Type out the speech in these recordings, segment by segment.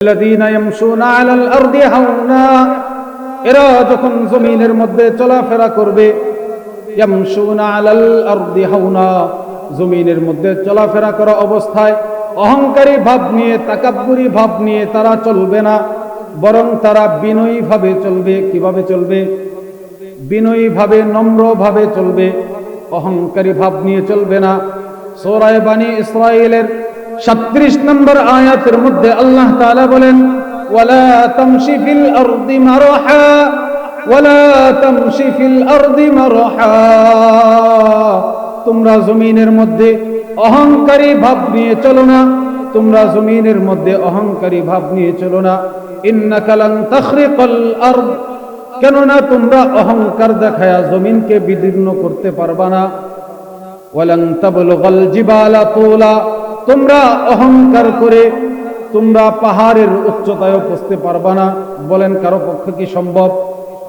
الذين يمشون على الأرض هونا এরা যখন জমিনের মধ্যে চলাফেরা করবে ইয়ামশুনা আলাল আরদি হাওনা জমিনের মধ্যে চলাফেরা করা অবস্থায় অহংকারী ভাব নিয়ে তাকাব্বুরি ভাব নিয়ে তারা চলবে না বরং তারা বিনয়ী ভাবে চলবে কিভাবে চলবে বিনয়ী ভাবে নম্র ভাবে চলবে অহংকারী ভাব নিয়ে চলবে না সোরায় বানী ইসরায়েলের সাত্রিশ নম্বর আয়াতের মধ্যে আল্লাহ তাআলা বলেন, ওয়ালা তামশি ফিল আরদি মারহা, ওয়ালা তামশি ফিল আরদি মারহা। তোমরা জমিনের মধ্যে অহংকারী ভাব নিয়ে চলো না, তোমরা জমিনের মধ্যে অহংকারী ভাব নিয়ে চলো না। ইন্নাকা লান তাখরিকাল আরদ, কেননা তোমরা অহংকার দেখায়া জমিনকে বিদীর্ণ করতে পারবা না। ওয়ালাং তাবলুগাল জিবালা তুলা তোমরা অহংকার করে তোমরা পাহাড়ের উচ্চতায় পৌঁছতে পারবা না। বলেন, কারও পক্ষে কি সম্ভব?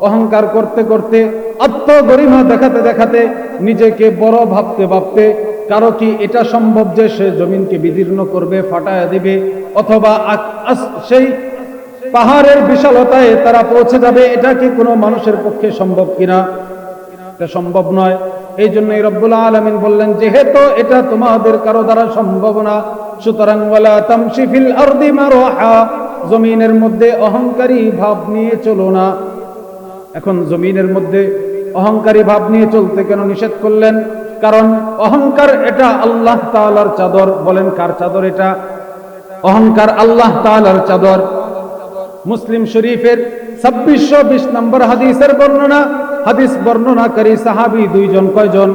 অহংকার করতে করতে, আত্মগরিমা দেখাতে দেখাতে, নিজেকে বড় ভাবতে ভাবতে, কারও কি এটা সম্ভব যে সে জমিনকে বিদীর্ণ করবে, ফাটায় দিবে, অথবা সেই পাহাড়ের বিশালতায় তারা পৌঁছে যাবে, এটা কি কোনো মানুষের পক্ষে সম্ভব কিনা? এটা সম্ভব নয়। এই জন্যই রব্বুল আলমিন বললেন, যেহেতু এটা তোমাদের কারও দ্বারা সম্ভব না, সুতরাং জমিনের মধ্যে অহংকারী ভাব নিয়ে চলো না। এখন জমিনের মধ্যে অহংকারী ভাব নিয়ে চলতে কেন নিষেধ করলেন? কারণ অহংকার এটা আল্লাহ তালার চাদর। বলেন, কার চাদর এটা? অহংকার আল্লাহ তালার চাদর। মুসলিম শরীফের ছাব্বিশশো বিশ নম্বর হাদিসের বর্ণনা হাদিস বর্ণনাকারী সাহাবি দুইজন কয়জন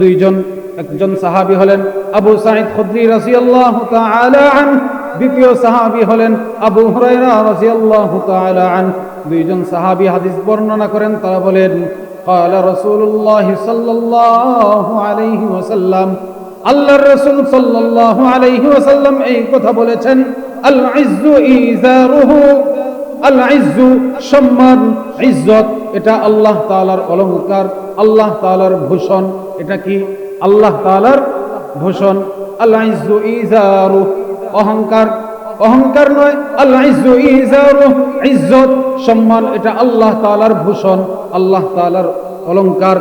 দুইজন একজন সাহাবি হলেন আবু সাইদ খুদ্রি রাদিয়াল্লাহু তাআলা আন দ্বিতীয় সাহাবি হলেন আবু হুরায়রা রাদিয়াল্লাহু তাআলা আন দুইজন সাহাবি হাদিস বর্ণনা করেন তারা বলেন قال رسول الله صلى الله عليه وسلم আল্লাহর রাসূল সাল্লাল্লাহু আলাইহি ওয়াসাল্লাম এই কথা বলেছেন আল ইজ্জু ইজারুহু আল ইজ্জু সম্মান, ইজ্জত, এটা আল্লাহ তাআলার অলংকার, আল্লাহ তাআলার ভূষণ, এটা কি? আল্লাহ তাআলার ভূষণ। আল ইজ্জু ইজারু, অহংকার। অহংকার নয় আল্লাহ ইজ্জু ইজারু, ইজ্জত, সম্মান, এটা আল্লাহ তাআলার ভূষণ, আল্লাহ তাআলার অলংকার।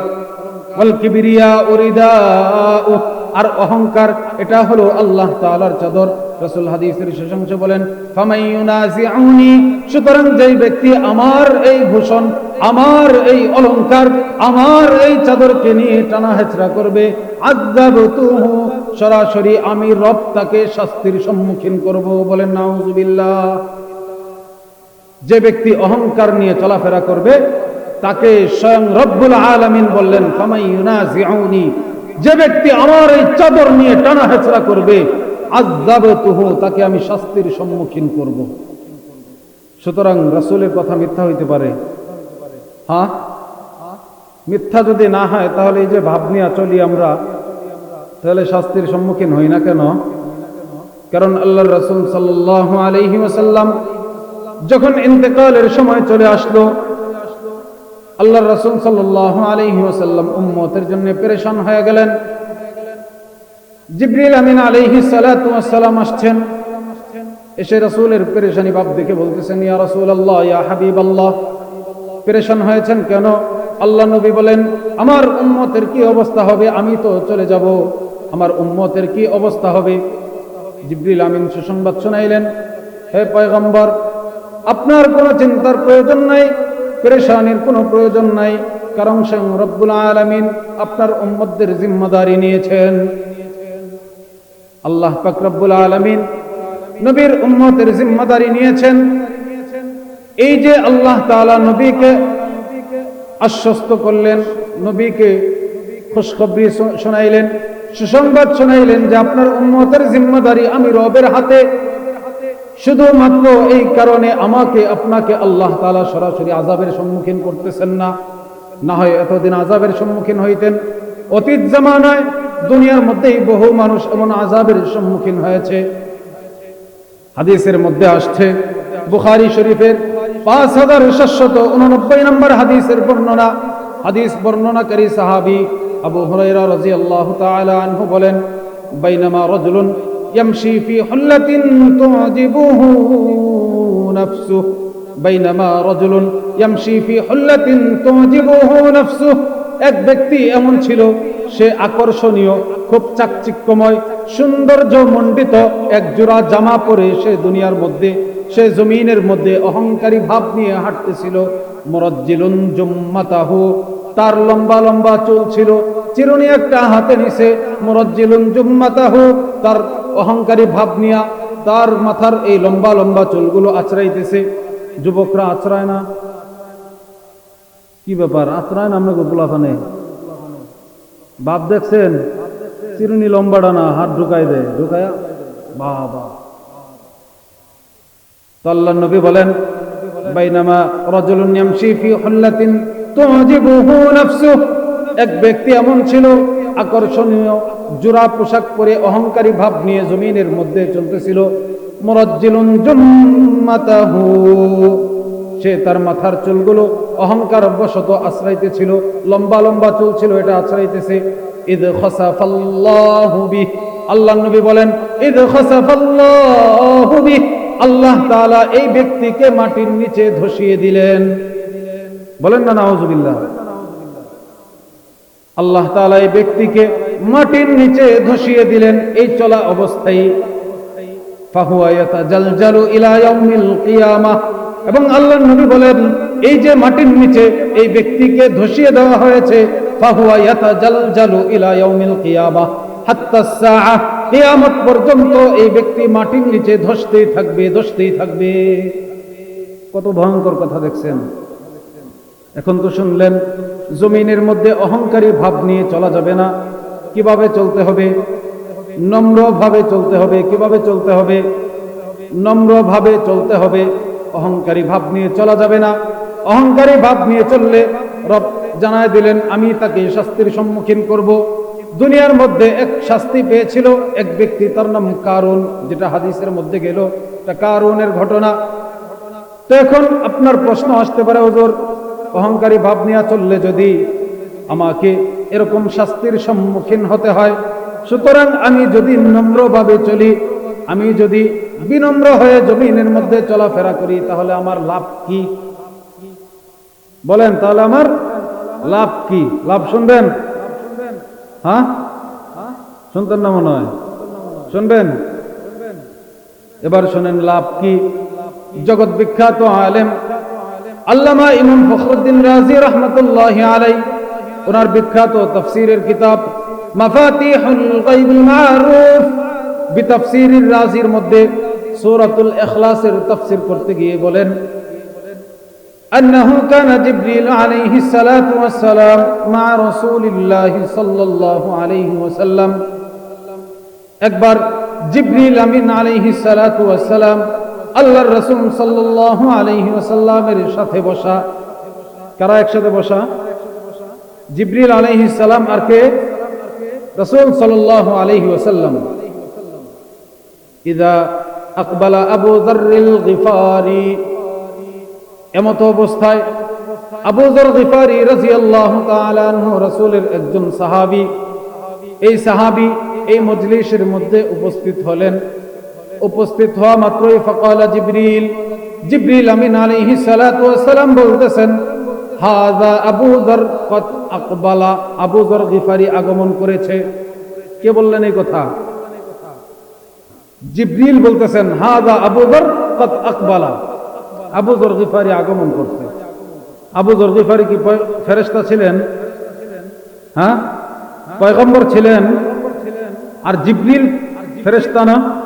ওয়াল কিবরিয়া উরিদাউ আর অহংকার, এটা হলো আল্লাহ তাআলার চাদর। রাসূল হাদিসের শেষাংশ বলেন ফামাইয়ুনাজিউনি সুতরাং যেই ব্যক্তি আমার এই ভূষণ, আমার এই অলংকার, আমার এই চাদরকে নিয়ে টানা হেচড়া করবে সরাসরি আমি রব তাকে শাস্তির সম্মুখীন করব বলেন, নাউজুবিল্লাহ যে ব্যক্তি অহংকার নিয়ে চলাফেরা করবে, তাকে স্বয়ং রব্বুল আলামিন বললেন, ফামাই ইউনাজিউনি যে ব্যক্তি আমার এই চাদর নিয়ে টানা হেচড়া করবে আযাবতুহু তাকে আমি শাস্তির সম্মুখীন করব। সুতরাং রাসূলের কথা মিথ্যা হইতে পারে। হ্যাঁ? মিথ্যা যদি না হয়, তাহলে এই যে ভাব নিয়ে চলি আমরা, তাহলে শাস্তির সম্মুখীন হই না কেন? কারণ আল্লাহ রসুল সাল্লাল্লাহু আলাইহি ওয়াসাল্লাম যখন ইন্তেকালের সময় চলে আসলো আল্লাহ রসুল সাল্লাহ আলহি ওসাল্লাম উম্মতের জন্য পেরেশান হয়ে গেলেন। জিব্রিল আমিন আলহি সালাম আসছেন। এসে রসুলের পেরেশানি ভাব দেখে বলতেছেন, ইয়া রসুল আল্লাহ ইয়া হাবিব আল্লাহ পেরেশান হয়েছেন কেন? আল্লাহ নবী বলেন, আমার উম্মতের কি অবস্থা হবে? আমি তো চলে যাব। আমার উম্মতের কি অবস্থা হবে? জিব্রিল আমিন সুসংবাদ শোনাইলেন, হে পয়গম্বর, আপনার কোনো চিন্তার প্রয়োজন নাই। পেরেশানির কোনো প্রয়োজন নাই, কারণ স্বয়ং রব্বুল আলমিন আপনার উম্মতদের জিম্মাদারি নিয়েছেন। আল্লাহ পাক রব্বুল আলমিন নবীর উম্মতের জিম্মাদারি নিয়েছেন। এই যে আল্লাহ তাআলা নবীকে আশ্বস্ত করলেন, নবীকে খুশখবরি শোনাইলেন, সুসংবাদ শোনাইলেন যে আপনার উম্মতের জিম্মাদারি আমি রবের হাতে শুধুমাত্র এই কারণে আমাকে, আপনাকে আল্লাহ তাআলা সরাসরি আজাবের সম্মুখীন করতেছেন না। না হয় এতদিন আজাবের সম্মুখীন হইতেন। অতীত জামানায় দুনিয়ার মধ্যেই বহু মানুষ এমন আজাবের সম্মুখীন হয়েছে। হাদিসের মধ্যে আসছে, বুখারি শরীফের পাঁচ হাজার সাতশত উননব্বই নম্বর হাদিসের বর্ণনা। হাদিস বর্ণনাকারী সাহাবি আবু হুরাইরা রাদিয়াল্লাহু তাআলা আনহু বলেন, বাইনামা রাজুলুন يمشي في حلة تعجبه نفسه بينما رجل يمشي في حلة تعجبه نفسه এক ব্যক্তি এমন ছিল সে আকর্ষণীয় খুব চাকচিক্যময় সৌন্দর্য মণ্ডিত এক জোড়া জামা পরে সে দুনিয়ার মধ্যে সে জমিনের মধ্যে অহংকারী ভাব নিয়ে হাঁটতেছিল মরজ্জিলুন জুম্মাতাহু তার লম্বা লম্বা চুল ছিল চিরুনি একটা হাতে নিছে, মরজ্জিলুন জুম্মাতাহু, তার অহংকারী ভাব নিয়া তার মাথার এই লম্বা লম্বা চুলগুলো আছড়াইতেছে। যুবকরা আছড়ায় না। কি ব্যাপার? আছড়ায় না আপনাকে গোলাফানে বাপ দেখছেন? চিরুনি লম্বাটা না, হাত ঢুকাই দেয়। ঢুকায়া? বাবা। আল্লাহ নবী বলেন, বাইনামা রাজুলুন ইয়ামশি ফি হুল্লাতিন তুজিবুহু নাফসুহু। এক ব্যক্তি এমন ছিল, আকর্ষণীয়, জোড়া পোশাক পরে অহংকারী ভাব নিয়ে জমিনের মধ্যে চলতেছিল সে তার মাথার চুলগুলো অহংকার বশত আশ্রাইতেছিল, লম্বা লম্বা চুল ছিল, এটা আশ্রাইতেছে ঈদ খসাফাল্লাহু বিহ। আল্লাহ নবী বলেন ঈদ খসাফাল্লাহু বিহ। আল্লাহ তাআলা এই ব্যক্তিকে মাটির নিচে ধসিয়ে দিলেন। বলেন না, নাউজুবিল্লাহ। আল্লাহ তাআলা এই ব্যক্তিকে মাটির নিচে ধসিয়ে দিলেন। এই চলা অবস্থায় এবং আল্লাহর নবী বলেন, এই যে মাটির নিচে এই ব্যক্তিকে ধসিয়ে দেওয়া হয়েছে পর্যন্ত এই ব্যক্তি মাটির নিচে ধসতেই থাকবে ধসতেই থাকবে। কত ভয়ঙ্কর কথা দেখছেন। এখন তো শুনলেন, জমিনের মধ্যে অহংকারী ভাব নিয়ে চলা যাবে না। কীভাবে চলতে হবে? নম্রভাবে চলতে হবে। কীভাবে চলতে হবে? নম্রভাবে চলতে হবে। অহংকারী ভাব নিয়ে চলা যাবে না। অহংকারী ভাব নিয়ে চললে রব জানায় দিলেন, আমি তাকে শাস্তির সম্মুখীন করব। দুনিয়ার মধ্যে এক শাস্তি পেয়েছিল এক ব্যক্তি, তার নাম কারণ যেটা হাদিসের মধ্যে গেল। তা কারুনের ঘটনা। তো এখন আপনার প্রশ্ন আসতে পারে ওজোর অহংকারী ভাব নিয়ে চললে যদি আমাকে এরকম শাস্তির সম্মুখীন হতে হয়, সুতরাং আমি যদি নম্রভাবে চলি, আমি যদি বিনম্র হয়ে জমিনের মধ্যে চলাফেরা করি, তাহলে আমার লাভ কি? বলেন, তাহলে আমার লাভ কি? লাভ শুনবেন? হ্যাঁ? শুনতেন না মনে হয়? শুনবেন? এবার শোনেন, লাভ কি? জগৎ বিখ্যাত আলেম আল্লামা ইমাম ফখরুদ্দিন রাজি রহমতুল্লাহ আলাই ওনার বিখ্যাত তফসিরের কিতাব মাফাতিহুল গায়বুল মারুফ বিতাফসিরির রাজির মধ্যে সূরাতুল ইখলাসের তাফসীর করতে গিয়ে বলেন أنه كان جبريل عليه الصلاة والسلام مع رسول الله صلى الله عليه وسلم একবার জিব্রিল আমিন আলাইহি সালাতু ওয়াসসালাম আল্লাহর রাসূল সাল্লাল্লাহু আলাইহি ওয়াসাল্লামের সাথে বসা। কারা একসাথে বসা? জিব্রিল আলাইহি সালাম আর কে? রাসূল সাল্লাল্লাহু আলাইহি ওয়াসাল্লাম। ইদা আকবালা আবু যাররিল গিফারি। এমত অবস্থায় আবু যর গিফারি তাআলা আনহু রাসূলের একজন সাহাবী। এই সাহাবী এই মজলিসের মধ্যে উপস্থিত হলেন। উপস্থিত হওয়া মাত্রই ফকালা জিবরিল। জিবরিল আমিন আলাইহি সালাতু বলতেছেন, হাযা আবু যর কদ আকবালা। আবু যর গিফারি আগমন করেছে। কে বললেন এই কথা? বলতেছেন, হাযা আবু কদ আকবালা। আবু যর গিফারি আগমন করছে। আবু যর গিফারি কি ফেরেশতা ছিলেন? হ্যাঁ? পয়গম্বর ছিলেন? আর জিবরিল ফেরেশতা না?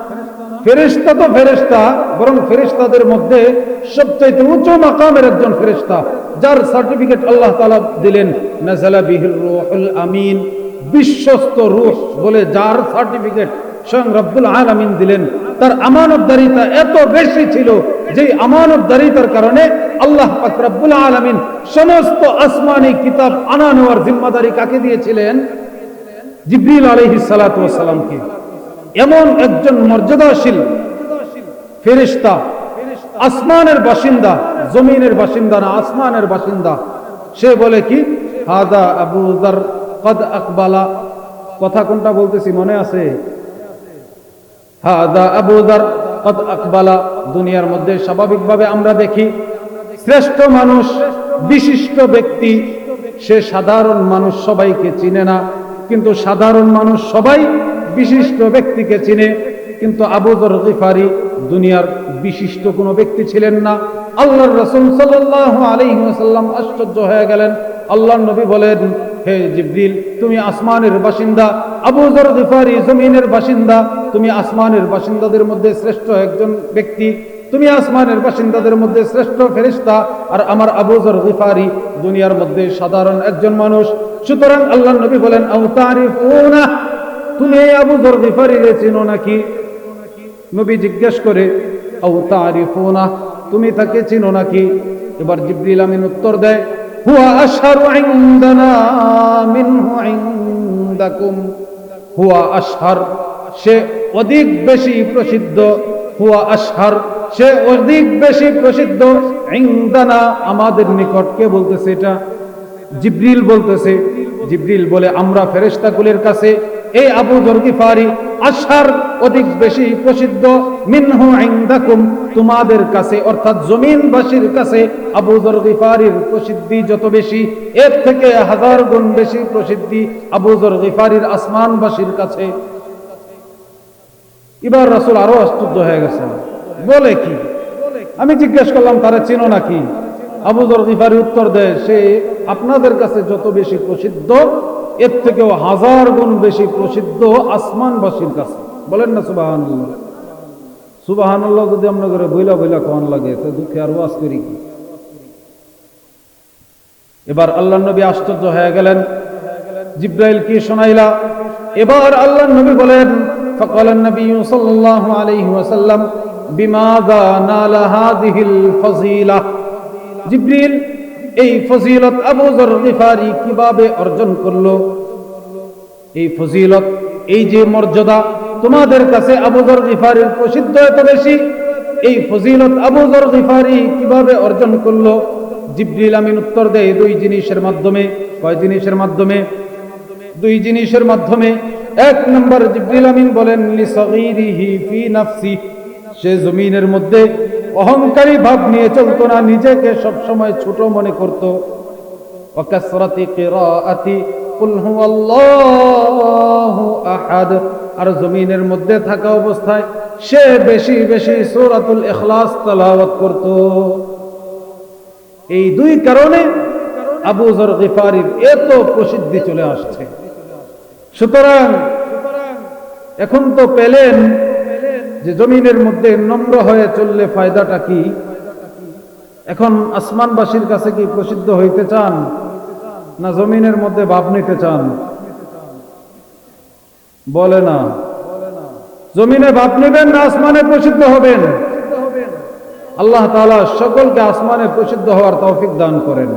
ফেরেশতা তো ফেরেশতা, বরং ফেরেশতাদের মধ্যে সবচাইতে উচ্চ মাকামের একজন ফেরেশতা, যার সার্টিফিকেট আল্লাহ তাআলা দিলেন, নাযালা বিহির রূহুল আমিন, বিশ্বস্ত রূহ বলে যার সার্টিফিকেট স্বয়ং রব্বুল আলামিন দিলেন, তার আমানতদারিতা এত বেশি ছিল যে আমানতদারিতার কারণে আল্লাহ পাক রব্বুল আলামিন সমস্ত আসমানি কিতাব আনা নেওয়ার জিম্মাদারি কাকে দিয়েছিলেন? জিব্রিল আলাইহিস সালাতু ওয়াস সালামকে। এমন একজন মর্যাদাশীল ফেরেশতা, আসমানের বাসিন্দা, জমিনের বাসিন্দা না, আসমানের বাসিন্দা। সে বলে কি? হাদা আবু কদ আকবালা। কথা কোনটা বলতেছি মনে আছে? হাদা আবু কদ আকবালা। দুনিয়ার মধ্যে স্বাভাবিকভাবে আমরা দেখি, শ্রেষ্ঠ মানুষ, বিশিষ্ট ব্যক্তি, সে সাধারণ মানুষ সবাইকে চিনে না। কিন্তু সাধারণ মানুষ সবাই বিশিষ্ট ব্যক্তিকে চিনে, কিন্তু আবু যর গিফারি দুনিয়ার বিশিষ্ট কোনো ব্যক্তি ছিলেন না। আল্লাহর রাসূল সাল্লাল্লাহু আলাইহি আশ্চর্য হয়ে গেলেন। আল্লাহর নবী বলেন, হে জিবরিল, তুমি আসমানের বাসিন্দা। আবু যর গিফারি জমিনের বাসিন্দা। তুমি আসমানের বাসিন্দাদের মধ্যে শ্রেষ্ঠ একজন ব্যক্তি। তুমি আসমানের বাসিন্দাদের মধ্যে শ্রেষ্ঠ ফেরিস্তা আর আমার আবু যর গিফারি দুনিয়ার মধ্যে সাধারণ একজন মানুষ। সুতরাং আল্লাহ নবী বলেন তুমি এই আবু যর গিফারিরে চিনো নাকি? নবী জিজ্ঞেস করে আউ তারিফুনা, তুমি তাকে চিনো নাকি? এবার জিবরিল আমিন উত্তর দেয়, হুয়া আশহারু ইনদানা হুয়া সে অধিক বেশি প্রসিদ্ধ। হুয়া আশহার, সে অধিক বেশি প্রসিদ্ধ ইনদানা আমাদের নিকট। কে বলতেছে এটা? জিব্রিল বলতেছে, জিব্রিল বলে, আমরা ফেরেশতাকুলের কাছে এই আবু জরগিফারি আশার অধিক বেশি প্রসিদ্ধ। মিনহু ইনদাকুম, তোমাদের কাছে, অর্থাৎ জমিনবাসীর কাছে আবু জরগিফারির প্রসিদ্ধি যত বেশি, এর থেকে হাজার গুণ বেশি প্রসিদ্ধি আবু জরগিফারির আসমানবাসীর কাছে। এবার রাসূল আরও আশ্চর্য হয়ে গেছে। বলে কি? আমি জিজ্ঞেস করলাম, তারা চিনো নাকি? আবু জর গিফারি উত্তর দেয়, সে আপনাদের কাছে যত বেশি প্রসিদ্ধ এর থেকেও হাজার গুণ বেশি প্রসিদ্ধ আসমানবাসীর কাছে বলেন না সুবাহান সুবাহান যদি আমরা করে বইলা বইলা কন লাগে তো দুঃখে আর ওয়াজ করি কি এবার আল্লাহ নবী আশ্চর্য হয়ে গেলেন জিব্রাইল কি শোনাইলা এবার আল্লাহ নবী বলেন فقال النبي صلى الله عليه وسلم بماذا نال هذه الفضيلة জিব্রিল এই ফজিলত আবু যর গিফারি কীভাবে অর্জন করল? এই ফজিলত, এই যে মর্যাদা তোমাদের কাছে আবু যর গিফারির প্রসিদ্ধ এত বেশি, এই ফজিলত আবু যর গিফারি কীভাবে অর্জন করল? জিব্রিল আমিন উত্তর দেয়, দুই জিনিসের মাধ্যমে, কয় জিনিসের মাধ্যমে? দুই জিনিসের মাধ্যমে। এক নম্বর জিব্রিল আমিন বলেন সে জমিনের মধ্যে অহংকারী ভাব নিয়ে চলতো না, নিজেকে সব সময় ছোট মনে করত। আহাদ। আর জমিনের মধ্যে থাকা অবস্থায় সে বেশি বেশি সূরাতুল ইখলাস তেলাওয়াত করত। এই দুই কারণে আবু যর গিফারির এত প্রসিদ্ধি চলে আসছে। সুতরাং এখন তো পেলেন যে জমিনের মধ্যে নম্র হয়ে চললে ফায়দাটা কি? এখন আসমানবাসীর কাছে কি প্রসিদ্ধ হইতে চান? না জমিনের মধ্যে ভাব নিতে চান? বলে না। জমিনে ভাব নেবেন না আসমানে প্রসিদ্ধ হবেন। আল্লাহ তাআলা সকলকে আসমানে প্রসিদ্ধ হওয়ার তৌফিক দান করেন।